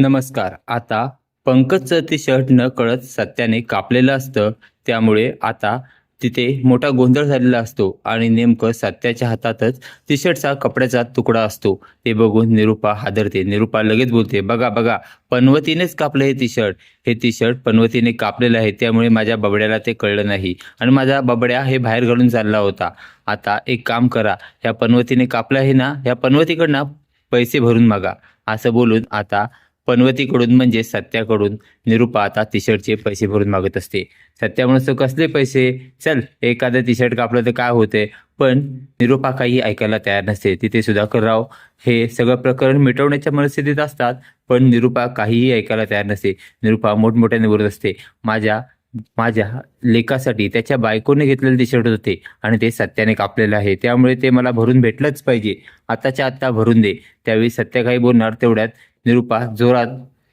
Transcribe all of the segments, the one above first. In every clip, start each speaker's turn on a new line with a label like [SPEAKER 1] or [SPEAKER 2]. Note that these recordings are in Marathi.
[SPEAKER 1] नमस्कार. आता पंकजचं ते शर्ट न कळत सत्याने कापलेलं असतं. त्यामुळे आता तिथे मोठा गोंधळ झालेला असतो आणि नेमकं सत्याच्या हातातच टी शर्टचा कपड्याचा तुकडा असतो. ते बघून निरुपा हादरते. निरुपा लगेच बोलते बघा बघा पनवतीनेच कापलं हे टी शर्ट हे टी शर्ट पनवतीने कापलेलं आहे. त्यामुळे माझ्या बबड्याला ते कळलं नाही आणि माझा बबड्या हे बाहेर घालून चालला होता. आता एक काम करा. ह्या पनवतीने कापलं आहे ना ह्या पनवतीकडनं पैसे भरून मागा. असं बोलून आता पनवतीकडून म्हणजे सत्याकडून निरुपा आता टी शर्टचे पैसे भरून मागत असते. सत्या म्हणतो कसले पैसे? चल एखादं टी शर्ट कापलं तर काय होते पण निरुपा काही ऐकायला तयार नसते. तिथे सुधाकरराव हे सगळं प्रकरण मिटवण्याच्या मनस्थितीत असतात पण निरुपा काहीही ऐकायला तयार नसते. निरुपा मोठमोठ्याने बोलत असते माझ्या माझ्या लेखासाठी त्याच्या बायकोने घेतलेले टी शर्ट होते आणि ते सत्याने कापलेलं आहे. त्यामुळे ते मला भरून भेटलंच पाहिजे. आताच्या आत्ता भरून दे. त्यावेळी सत्या काही बोलणार तेवढ्यात निरुपा जोरात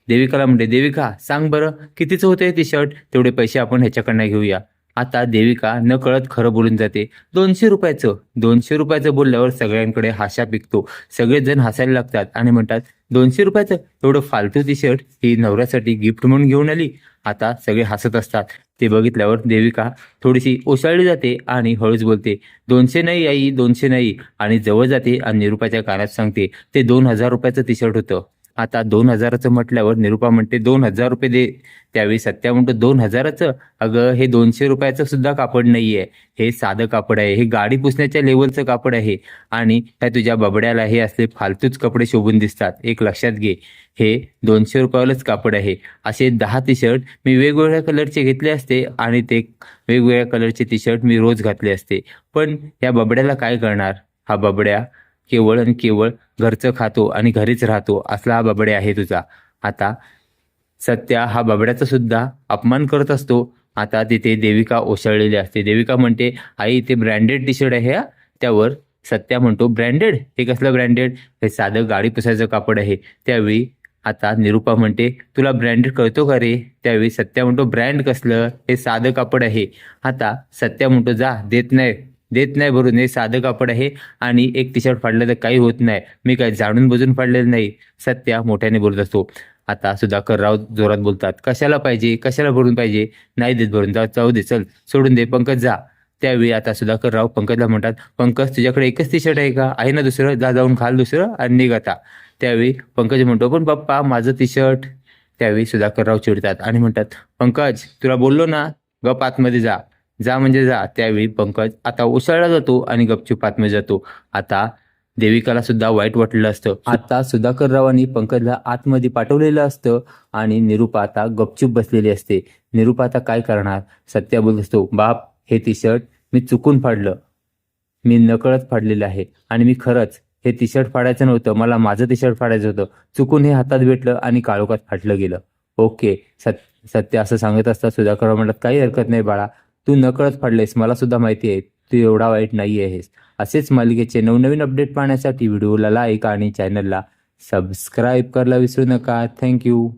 [SPEAKER 1] देविकाला म्हणते देविका सांग बरं कितीचं होतं टी शर्ट? तेवढे पैसे आपण ह्याच्याकडनं घेऊया. आता देविका न कळत खरं बोलून जाते. दोनशे रुपयाचं? दोनशे रुपयाचं बोलल्यावर सगळ्यांकडे हाशा पिकतो. सगळेजण हसायला लागतात आणि म्हणतात दोनशे रुपयाचं? एवढं फालतू टी शर्ट? ही नवऱ्यासाठी गिफ्ट म्हणून घेऊन आली. आता सगळे हसत असतात. ते बघितल्यावर देविका थोडीशी ओसाळली जाते आणि हळूच बोलते दोनशे नाही आई दोनशे नाही. आणि जवळ जाते आणि निरुपाच्या कानात सांगते ते दोन हजार रुपयाचं टी शर्ट होतं. आता दोन हजाराचं म्हटल्यावर निरुपा म्हणते दोन हजार रुपये दे. त्यावेळी सत्या म्हणतो दोन हजाराचं? अगं हे दोनशे रुपयाचं सुद्धा कापड नाहीये. हे साधं कापड आहे. हे गाडी पुसण्याच्या लेवलचं कापड आहे. आणि त्या तुझ्या बबड्याला हे असले फालतूच कपडे शोभून दिसतात. एक लक्षात घे. हे दोनशे रुपयालाच कापड आहे. असे दहा टी शर्ट मी वेगवेगळ्या कलरचे घेतले असते आणि ते वेगवेगळ्या कलरचे टी शर्ट मी रोज घातले असते. पण या बबड्याला काय करणार? हा बबड्या केवळ आणि केवळ घरचं खातो आणि घरीच राहतो असला हा बाबडे आहे तुझा. आता सत्या हा बाबड्याचा सुद्धा अपमान करत असतो. आता तिथे देविका ओसळलेली असते. देविका म्हणते आई इथे ब्रँडेड टी शर्ट आहे हा. त्यावर सत्या म्हणतो ब्रँडेड? हे कसलं ब्रँडेड? हे साधं गाडी पुसायचं कापड आहे. त्यावेळी आता निरुपा म्हणते तुला ब्रँडेड कळतो का रे? त्यावेळी सत्या म्हणतो ब्रँड कसलं? हे साधं कापड आहे. आता सत्या म्हणतो जा देत नाही. देत नाही भरून हे साधं कापड आहे आणि एक टी शर्ट फाडलं तर काही होत नाही. मी काय जाणून बुजून फाडलेलं नाही. सत्या मोठ्याने बोलत असतो. आता सुधाकर राव जोरात बोलतात कशाला पाहिजे? कशाला भरून पाहिजे? नाही देत भरून. जा जाऊ दे चल. सोडून दे. पंकज जा. त्यावेळी आता सुधाकर राव पंकजला म्हणतात पंकज तुझ्याकडे एकच टी शर्ट आहे का? आहे ना दुसरं? जा जाऊन खाल दुसरं आणि निघाता त्यावेळी पंकज म्हणतो पण पप्पा माझं टी शर्ट त्यावेळी सुधाकर राव चिडतात आणि म्हणतात पंकज तुला बोललो ना? गप आतमध्ये जा. जा म्हणजे जा त्यावेळी पंकज आता उसळला जातो आणि गपचूप आत्मे जातो. आता देविकाला सुद्धा वाईट वाटलेलं असतं. आता सुधाकर रावांनी पंकजला आतमध्ये पाठवलेलं असतं आणि निरुपा आता गपचूप बसलेली असते. निरुपा आता काय करणार? सत्या बोलत असतो बाप हे टी शर्ट मी चुकून फाडलं. मी नकळत फाडलेलं आहे आणि मी खरंच हे टी शर्ट फाडायचं नव्हतं. मला माझं टी शर्ट फाडायचं होतं. चुकून हे हातात भेटलं आणि काळोखात फाटलं गेलं. ओके सत सत्य असं सांगत असता सुधाकर म्हणतात काही हरकत नाही बाळा. तू नकळत पडलेस मला सुद्धा माहिती आहे तू एवढा वाईट नाही आहेस असेच मालिकेचे नवनवीन अपडेट पाहण्यासाठी व्हिडिओला लाईक आणि चॅनलला सबस्क्राईब करायला विसरू नका. थँक्यू